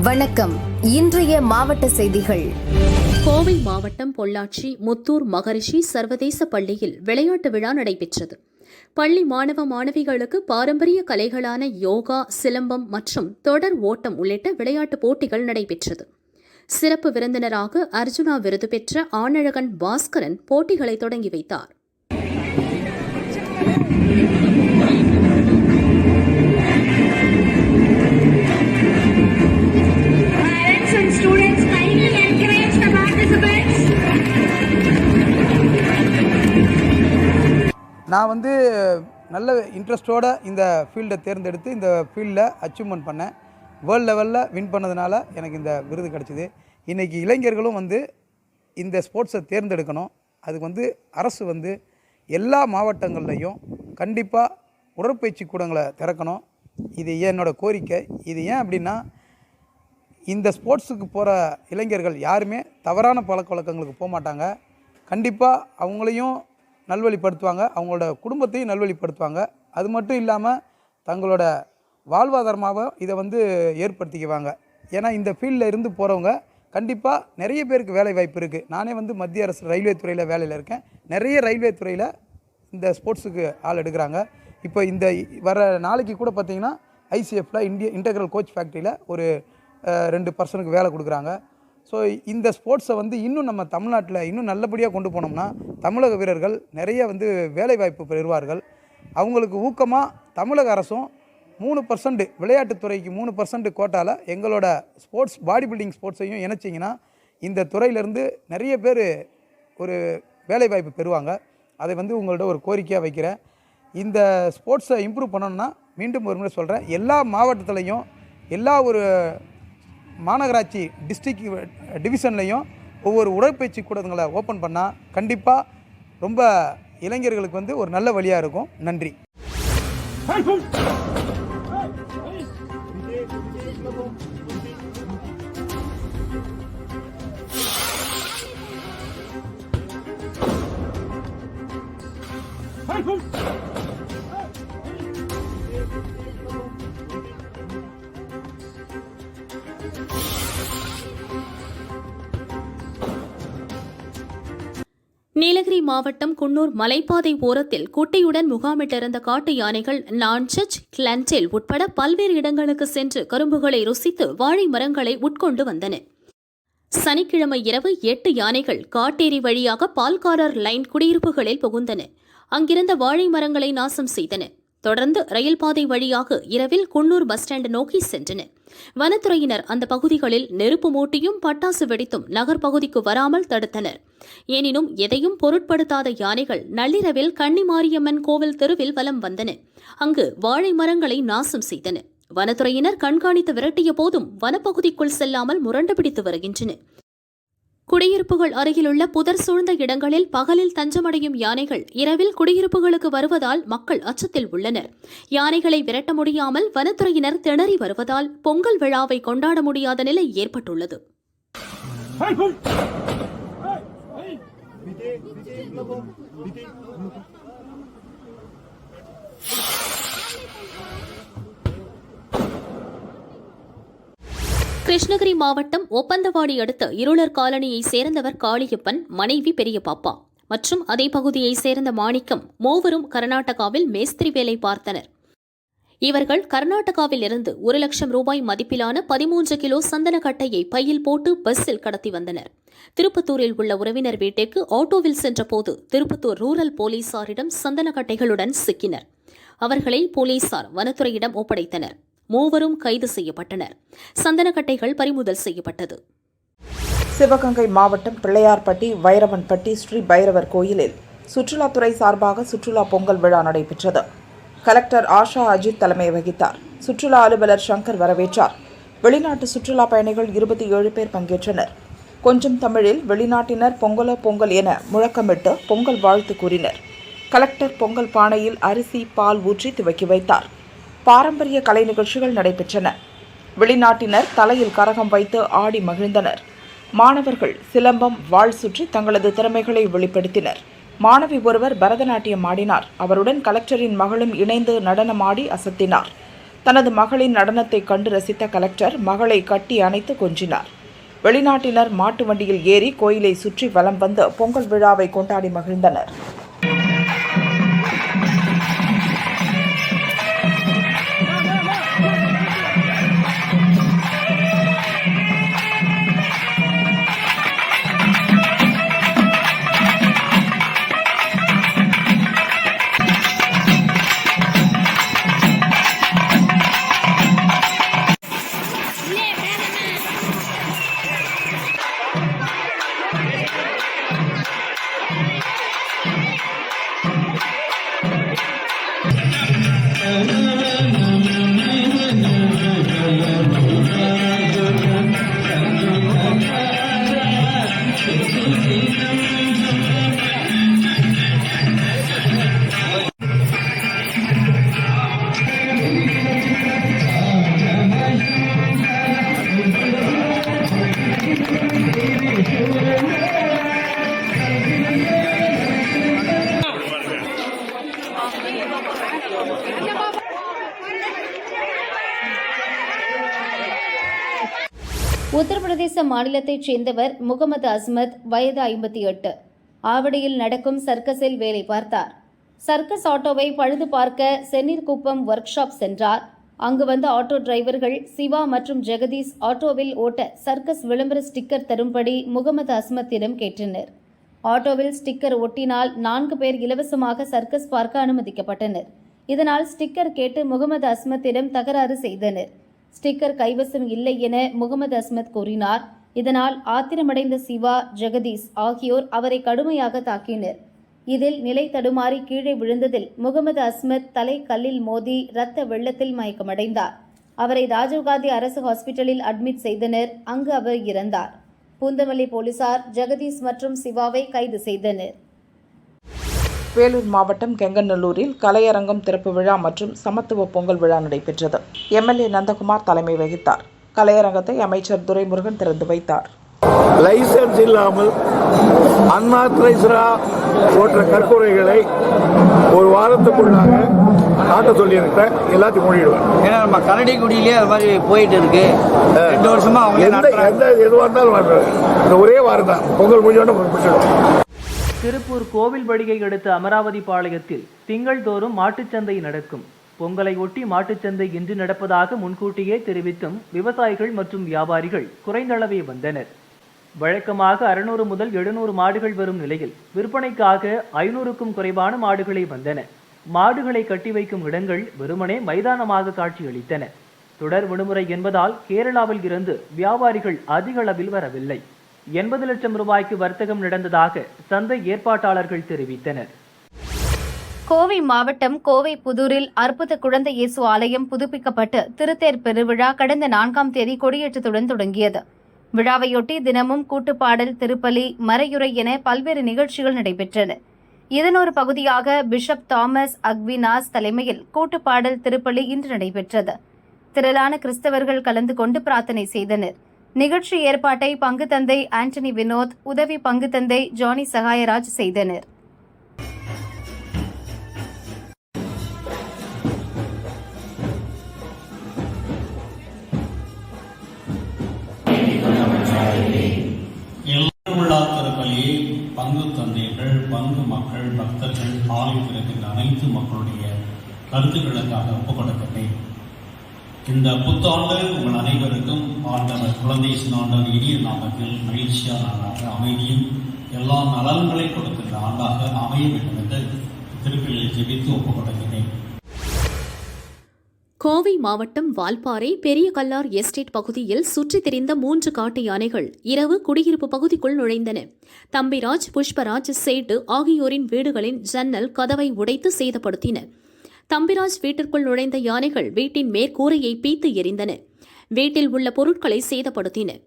வணக்கம். இன்றைய மாவட்ட செய்திகள். கோவை மாவட்டம் பொள்ளாச்சி முத்தூர் மகரிஷி சர்வதேச பள்ளியில் விளையாட்டு விழா நடைபெற்றது. பள்ளி மாணவ மாணவிகளுக்கு பாரம்பரிய கலைகளான யோகா சிலம்பம் மற்றும் தொடர் ஓட்டம் உள்ளிட்ட விளையாட்டுப் போட்டிகள் நடைபெற்றது. சிறப்பு விருந்தினராக அர்ஜுனா விருது பெற்ற ஆனழகன் பாஸ்கரன் போட்டிகளை தொடங்கி வைத்தார். நான் வந்து நல்ல இன்ட்ரெஸ்ட்டோட இந்த ஃபீல்டை தேர்ந்தெடுத்து இந்த ஃபீல்டில் அச்சீவ்மெண்ட் பண்ணேன். வேர்ல்டு லெவலில் வின் பண்ணதுனால எனக்கு இந்த விருது கிடச்சிது. இன்றைக்கி இளைஞர்களும் வந்து இந்த ஸ்போர்ட்ஸை தேர்ந்தெடுக்கணும். அதுக்கு வந்து அரசு வந்து எல்லா மாவட்டங்கள்லையும் கண்டிப்பாக உடற்பயிற்சி கூடங்களை திறக்கணும். இது என்னோடய கோரிக்கை. இது ஏன் அப்படின்னா இந்த ஸ்போர்ட்ஸுக்கு போகிற இளைஞர்கள் யாருமே தவறான பழக்க வழக்கங்களுக்கு போக மாட்டாங்க கண்டிப்பாக அவங்களையும் நல்வழிப்படுத்துவாங்க அவங்களோட குடும்பத்தையும் நல்வழிப்படுத்துவாங்க. அது மட்டும் இல்லாமல் தங்களோட வாழ்வாதாரமாக இதை வந்து ஏற்படுத்திக்குவாங்க. ஏன்னா இந்த ஃபீல்டில் இருந்து போகிறவங்க கண்டிப்பாக நிறைய பேருக்கு வேலை வாய்ப்பு இருக்குது நானே வந்து மத்திய அரசு ரயில்வே துறையில் வேலையில் இருக்கேன். நிறைய ரயில்வே துறையில் இந்த ஸ்போர்ட்ஸுக்கு ஆள் எடுக்கிறாங்க. இப்போ இந்த வர நாளைக்கு கூட பார்த்தீங்கன்னா ஐசிஎஃப்பில் இந்திய இன்டெக்ரல் கோச் ஃபேக்ட்ரியில் ஒரு ரெண்டு பர்சனுக்கு வேலை கொடுக்குறாங்க. ஸோ இந்த ஸ்போர்ட்ஸை வந்து இன்னும் நம்ம தமிழ்நாட்டில் இன்னும் நல்லபடியாக கொண்டு போனோம்னா தமிழக வீரர்கள் நிறைய வந்து வேலைவாய்ப்பு பெறுவார்கள். அவங்களுக்கு ஊக்கமாக தமிழக அரசும் மூணு பர்சன்ட் விளையாட்டுத்துறைக்கு மூணு பர்சன்ட் கோட்டாவில் எங்களோட ஸ்போர்ட்ஸ் பாடி பில்டிங் ஸ்போர்ட்ஸையும் இணைச்சிங்கன்னா இந்த துறையிலேருந்து நிறைய பேர் ஒரு வேலைவாய்ப்பு பெறுவாங்க. அதை வந்து உங்கள்ட்ட ஒரு கோரிக்கையாக வைக்கிறேன். இந்த ஸ்போர்ட்ஸை இம்ப்ரூவ் பண்ணணும்னா மீண்டும் ஒரு முறை சொல்கிறேன் எல்லா மாவட்டத்துலேயும் எல்லா ஒரு மாநகராட்சி டிஸ்ட்ரிக் டிவிஷன்லேயும் ஒவ்வொரு உடற்பயிற்சி கூடங்களை ஓப்பன் பண்ணால் கண்டிப்பாக ரொம்ப இளைஞர்களுக்கு வந்து ஒரு நல்ல வழியாக இருக்கும் நன்றி நீலகிரி மாவட்டம் குன்னூர் மலைப்பாதை ஓரத்தில் குட்டியுடன் முகாமிட்டிருந்த காட்டு யானைகள் நான்சச் கிளன்டில் உட்பட பல்வேறு இடங்களுக்கு சென்று கரும்புகளை ருசித்து வாழை மரங்களை உட்கொண்டு வந்தன. சனிக்கிழமை இரவு எட்டு யானைகள் காட்டேரி வழியாக பால்காரர் லைன் குடியிருப்புகளில் புகுந்தன. அங்கிருந்த வாழை மரங்களை நாசம் செய்தன. தொடர்ந்து ரயில் பாதை வழியாக இரவில் குன்னூர் பஸ் ஸ்டாண்ட் நோக்கி சென்றன. வனத்துறையினர் அந்த பகுதிகளில் நெருப்பு மூட்டியும் பட்டாசு வெடித்தும் நகர்ப்பகுதிக்கு வராமல் தடுத்தனர். எனினும் எதையும் பொருட்படுத்தாத யானைகள் நள்ளிரவில் கன்னிமாரியம்மன் கோவில் தெருவில் வலம் வந்தன. அங்கு வாழை மரங்களை நாசம் செய்தன. வனத்துறையினர் கண்காணித்து விரட்டிய போதும் வனப்பகுதிக்குள் செல்லாமல் முரண்டு பிடித்து வருகின்றனர். குடியிருப்புகள் அருகிலுள்ள புதர் சூழ்ந்த இடங்களில் பகலில் தஞ்சமடையும் யானைகள் இரவில் குடியிருப்புகளுக்கு வருவதால் மக்கள் அச்சத்தில் உள்ளனர். யானைகளை விரட்ட முடியாமல் வனத்துறையினர் திணறி வருவதால் பொங்கல் விழாவை கொண்டாட முடியாத நிலை ஏற்பட்டுள்ளது. கிருஷ்ணகிரி மாவட்டம் ஒப்பந்தவாடி அடுத்த இருளர் காலனியைச் சேர்ந்தவர் காளியப்பன் மனைவி பெரிய பாப்பா மற்றும் அதே பகுதியைச் சேர்ந்த மாணிக்கம் மூவரும் கர்நாடகாவில் மேஸ்திரி வேலை பார்த்தனர். இவர்கள் கர்நாடகாவில் இருந்து ஒரு லட்சம் ரூபாய் மதிப்பிலான பதிமூன்று கிலோ சந்தனக்கட்டையை பையில் போட்டு பஸ்ஸில் கடத்தி வந்தனர். திருப்பத்தூரில் உள்ள உறவினர் வீட்டிற்கு ஆட்டோவில் சென்றபோது திருப்பத்தூர் ரூரல் போலீசாரிடம் சந்தனக்கட்டைகளுடன் சிக்கினர். அவர்களை போலீசார் வனத்துறையிடம் ஒப்படைத்தனர். மூவரும் கைது செய்யப்பட்டனர். சந்தனக்கட்டைகள் பறிமுதல் செய்யப்பட்டது. சிவகங்கை மாவட்டம் பிள்ளையார்பட்டி வைரவன்பட்டி ஸ்ரீ பைரவர் கோயிலில் சுற்றுலாத்துறை சார்பாக சுற்றுலா பொங்கல் விழா நடைபெற்றது. கலெக்டர் ஆஷா அஜித் தலைமை வகித்தார். சுற்றுலா அலுவலர் சங்கர் வரவேற்றார். வெளிநாட்டு சுற்றுலா பயணிகள் இருபத்தி ஏழு பேர் பங்கேற்றனர். கொஞ்சம் தமிழில் வெளிநாட்டினர் பொங்கலோ பொங்கல் என முழக்கமிட்டு பொங்கல் வாழ்த்து கூறினர். கலெக்டர் பொங்கல் பானையில் அரிசி பால் ஊற்றி துவக்கி வைத்தார். பாரம்பரிய கலை நிகழ்ச்சிகள் நடைபெற்றன. வெளிநாட்டினர் தலையில் கரகம் வைத்து ஆடி மகிழ்ந்தனர். மாணவர்கள் சிலம்பம் வாழ் சுற்றி தங்களது திறமைகளை வெளிப்படுத்தினர். மாணவி ஒருவர் பரதநாட்டியம் ஆடினார். அவருடன் கலெக்டரின் மகளும் இணைந்து நடனமாடி அசத்தினார். தனது மகளின் நடனத்தை கண்டு ரசித்த கலெக்டர் மகளை கட்டி அணைத்து கொஞ்சினார். வெளிநாட்டினர் மாட்டு வண்டியில் ஏறி கோயிலை சுற்றி வலம் வந்து பொங்கல் விழாவை கொண்டாடி மகிழ்ந்தனர். உத்தரப்பிரதேச மாநிலத்தைச் சேர்ந்தவர் முகமது அஸ்மத் வயது ஐம்பத்தி எட்டு. ஆவடியில் நடக்கும் சர்க்கஸில் வேலை பார்த்தார். சர்க்கஸ் ஆட்டோவை பழுது பார்க்க சென்னீர்குப்பம் ஒர்க் ஷாப் சென்றார். அங்கு வந்த ஆட்டோ டிரைவர்கள் சிவா மற்றும் ஜெகதீஷ் ஆட்டோவில் ஓட்ட சர்க்கஸ் விளம்பர ஸ்டிக்கர் தரும்படி முகமது அஸ்மத்திடம் கேட்டனர். ஆட்டோவில் ஸ்டிக்கர் ஒட்டினால் நான்கு பேர் இலவசமாக சர்க்கஸ் பார்க்க அனுமதிக்கப்பட்டனர். இதனால் ஸ்டிக்கர் கேட்டு முகமது அஸ்மத்திடம் தகராறு செய்தனர். ஸ்டிக்கர் கைவசம் இல்லை என முகமது அஸ்மத் கூறினார். இதனால் ஆத்திரமடைந்த சிவா ஜெகதீஷ் ஆகியோர் அவரை கடுமையாக தாக்கினர். இதில் நிலை தடுமாறி கீழே விழுந்ததில் முகமது அஸ்மத் தலை கல்லில் மோதி இரத்த வெள்ளத்தில் மயக்கமடைந்தார். அவரை ராஜீவ்காந்தி அரசு ஹாஸ்பிட்டலில் அட்மிட் செய்தனர். அங்கு அவர் இறந்தார். பூந்தமல்லி போலீசார் ஜெகதீஷ் மற்றும் சிவாவை கைது செய்தனர். வேலூர் மாவட்டம் கெங்கநல்லூரில் கலையரங்கம் திறப்பு விழா மற்றும் சமத்துவ பொங்கல் விழா நடைபெற்றது. எம்எல்ஏ நந்தகுமார் தலைமை வகித்தார். கலையரங்கத்தை அமைச்சர் துரைமுருகன் திறந்து வைத்தார். லைசன்ஸ் இல்லாமல் அன்ஆத்தரைஸ்டா போன்ற கற்கொலைகளை ஒரு வாரத்துக்குள்ளாக காட்ட சொல்லியிருக்கேன் எல்லாத்தையும் மூடிடுவேன். ஏன்னா நம்ம கரடிக்குடியிலே அது மாதிரி போயிட்டு இருக்கு. ரெண்டு வருஷமா அவங்களே எந்த நடத்துறாங்க. எந்த எதுவாக இருந்தாலும். இந்த ஒரே வாரம் தான். பொங்கல் முடிஞ்சோட முடிச்சிடும் திருப்பூர் கோவில் வழியை அடுத்த அமராவதி பாளையத்தில் திங்கள்தோறும் மாட்டுச்சந்தை நடக்கும். பொங்கலை ஒட்டி மாட்டுச்சந்தை இன்று நடப்பதாக முன்கூட்டியே தெரிவித்தும் விவசாயிகள் மற்றும் வியாபாரிகள் குறைந்தளவே வந்தனர். வழக்கமாக அறுநூறு முதல் எழுநூறு மாடுகள் வரும் நிலையில் விற்பனைக்காக ஐநூறுக்கும் குறைவான மாடுகளே வந்தன. மாடுகளை கட்டி வைக்கும் இடங்கள் வெறுமனே மைதானமாக காட்சியளித்தன. தொடர் விடுமுறை என்பதால் கேரளாவில் இருந்து வியாபாரிகள் அதிக அளவில் வரவில்லை. எண்பது லட்சம் ரூபாய்க்கு வர்த்தகம் நடந்ததாக சந்தை ஏற்பாட்டாளர்கள் தெரிவித்தனர். கோவை மாவட்டம் கோவை புதூரில் அற்புத குழந்தை இயேசு ஆலயம் புதுப்பிக்கப்பட்டு திருத்தேர் பெருவிழா கடந்த நான்காம் தேதி கொடியேற்றத்துடன் தொடங்கியது. விழாவையொட்டி தினமும் கூட்டுப்பாடல் திருப்பலி மறையுறை என பல்வேறு நிகழ்ச்சிகள் நடைபெற்றன. இதன் ஒரு பகுதியாக பிஷப் தாமஸ் அக்வினாஸ் தலைமையில் கூட்டுப்பாடல் திருப்பலி இன்று நடைபெற்றது. திரளான கிறிஸ்தவர்கள் கலந்து கொண்டு பிரார்த்தனை செய்தனர். நிகழ்ச்சி ஏற்பாட்டை பங்கு தந்தை ஆண்டனி வினோத் உதவி பங்கு தந்தை ஜானி சகாயராஜ் செய்தனர். விழா பங்கு தந்தைகள் பங்கு மக்கள் பக்தர்கள் ஆலயத்தில் இருக்கின்ற அனைத்து மக்களுடைய கருத்துக்களுக்காக ஒப்புக் கொடுக்கின்றேன் இந்த புத்தாண்டு உங்கள் அனைவருக்கும் ஆண்டவர் குழந்தை ஆண்டவர் இனிய நாமத்தில் மகிழ்ச்சியான ஆண்டாக அமைதியும் எல்லா நலன்களை கொடுக்கின்ற ஆண்டாக அமைய வேண்டும் என்று திருப்பலியில் ஜெபித்து ஒப்புக்கொடுக்கிறேன். கோவை மாவட்டம் வால்பாறை பெரிய கல்லார் எஸ்டேட் பகுதியில் சுற்றித் திரிந்த மூன்று காட்டு யானைகள் இரவு குடியிருப்பு பகுதிக்குள் நுழைந்தன. தம்பிராஜ் புஷ்பராஜ் சேட்டு ஆகியோரின் வீடுகளின் ஜன்னல் கதவை உடைத்து சேதப்படுத்தின. தம்பிராஜ் வீட்டிற்குள் நுழைந்த யானைகள் வீட்டின் மேற்கூரையை பீத்து எறிந்தன. வீட்டில் உள்ள பொருட்களை சேதப்படுத்தின.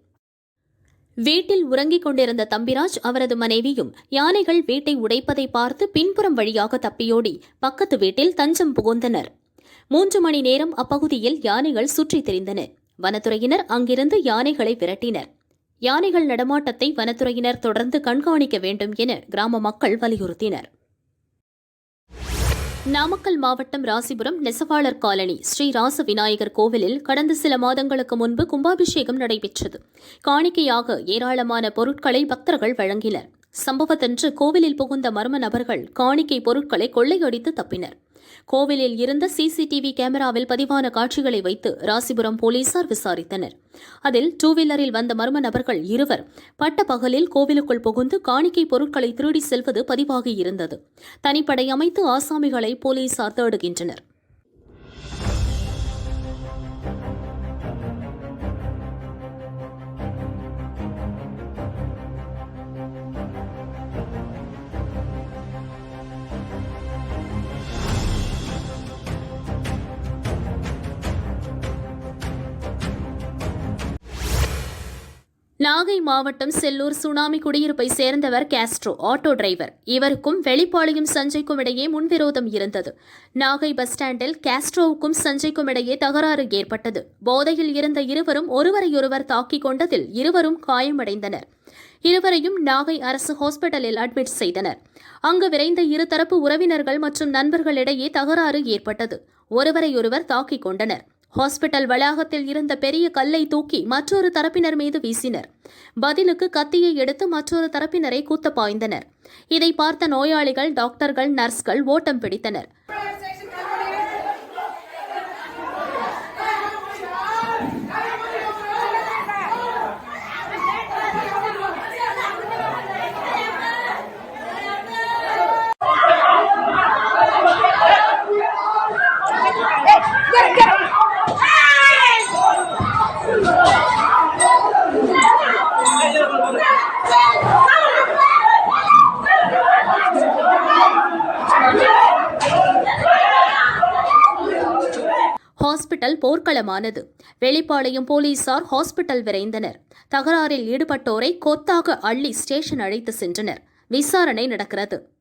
வீட்டில் உறங்கிக் கொண்டிருந்த தம்பிராஜ் அவரது மனைவியும் யானைகள் வீட்டை உடைப்பதை பார்த்து பின்புறம் வழியாக தப்பியோடி பக்கத்து வீட்டில் தஞ்சம் புகுந்தனர். மூன்று மணி நேரம் அப்பகுதியில் யானைகள் சுற்றித் திரிந்தன. வனத்துறையினர் அங்கிருந்து யானைகளை விரட்டினர். யானைகள் நடமாட்டத்தை வனத்துறையினர் தொடர்ந்து கண்காணிக்க வேண்டும் என கிராம மக்கள் வலியுறுத்தினர். நாமக்கல் மாவட்டம் ராசிபுரம் நெசவாளர் காலனி ஸ்ரீ ராச விநாயகர் கோவிலில் கடந்த சில மாதங்களுக்கு முன்பு கும்பாபிஷேகம் நடைபெற்றது. காணிக்கையாக ஏராளமான பொருட்களை பக்தர்கள் வழங்கினர். சம்பவத்தன்று கோவிலில் புகுந்த மர்ம நபர்கள் காணிக்கை பொருட்களை கொள்ளையடித்து தப்பினர். கோவிலில் இருந்த சிசிடிவி கேமராவில் பதிவான காட்சிகளை வைத்து ராசிபுரம் போலீசார் விசாரித்தனர். அதில் டூ வீலரில் வந்த மர்ம நபர்கள் இருவர் பட்ட பகலில் கோவிலுக்குள் புகுந்து காணிக்கை பொருட்களை திருடி செல்வது பதிவாகி இருந்தது. தனிப்படை அமைத்து ஆசாமிகளை போலீசார் தேடுகின்றனர். நாகை மாவட்டம் செல்லூர் சுனாமி குடியிருப்பை சேர்ந்தவர் கேஸ்ட்ரோ ஆட்டோ டிரைவர் இவருக்கும் வெளிப்பாளையம் சஞ்சய்க்கும் இடையே முன்விரோதம் இருந்தது. நாகை பஸ் ஸ்டாண்டில் கேஸ்ட்ரோவுக்கும் சஞ்சய்க்கும் இடையே தகராறு ஏற்பட்டது. போதையில் இருந்த இருவரும் ஒருவரையொருவர் தாக்கிக் கொண்டதில் இருவரும் காயமடைந்தனர். இருவரையும் நாகை அரசு ஹாஸ்பிட்டலில் அட்மிட் செய்தனர். அங்கு விரைந்த இருதரப்பு உறவினர்கள் மற்றும் நண்பர்களிடையே தகராறு ஏற்பட்டது. ஒருவரையொருவர் தாக்கிக் கொண்டனர். ஹாஸ்பிட்டல் வளாகத்தில் இருந்த பெரிய கல்லை தூக்கி மற்றொரு தரப்பினர் மீது வீசினர். பதிலுக்கு கத்தியை எடுத்து மற்றொரு தரப்பினரை கூத்த பாய்ந்தனர் இதை பார்த்த நோயாளிகள் டாக்டர்கள் நர்ஸ்கள் ஓட்டம் பிடித்தனர். ஹாஸ்பிட்டல் போர்க்களமானது. வெளிப்பாளையம் போலீசார் ஹாஸ்பிட்டல் விரைந்தனர். தகராறில் ஈடுபட்டோரை கொத்தாக அள்ளி ஸ்டேஷன் அழைத்து சென்றனர். விசாரணை நடக்கிறது.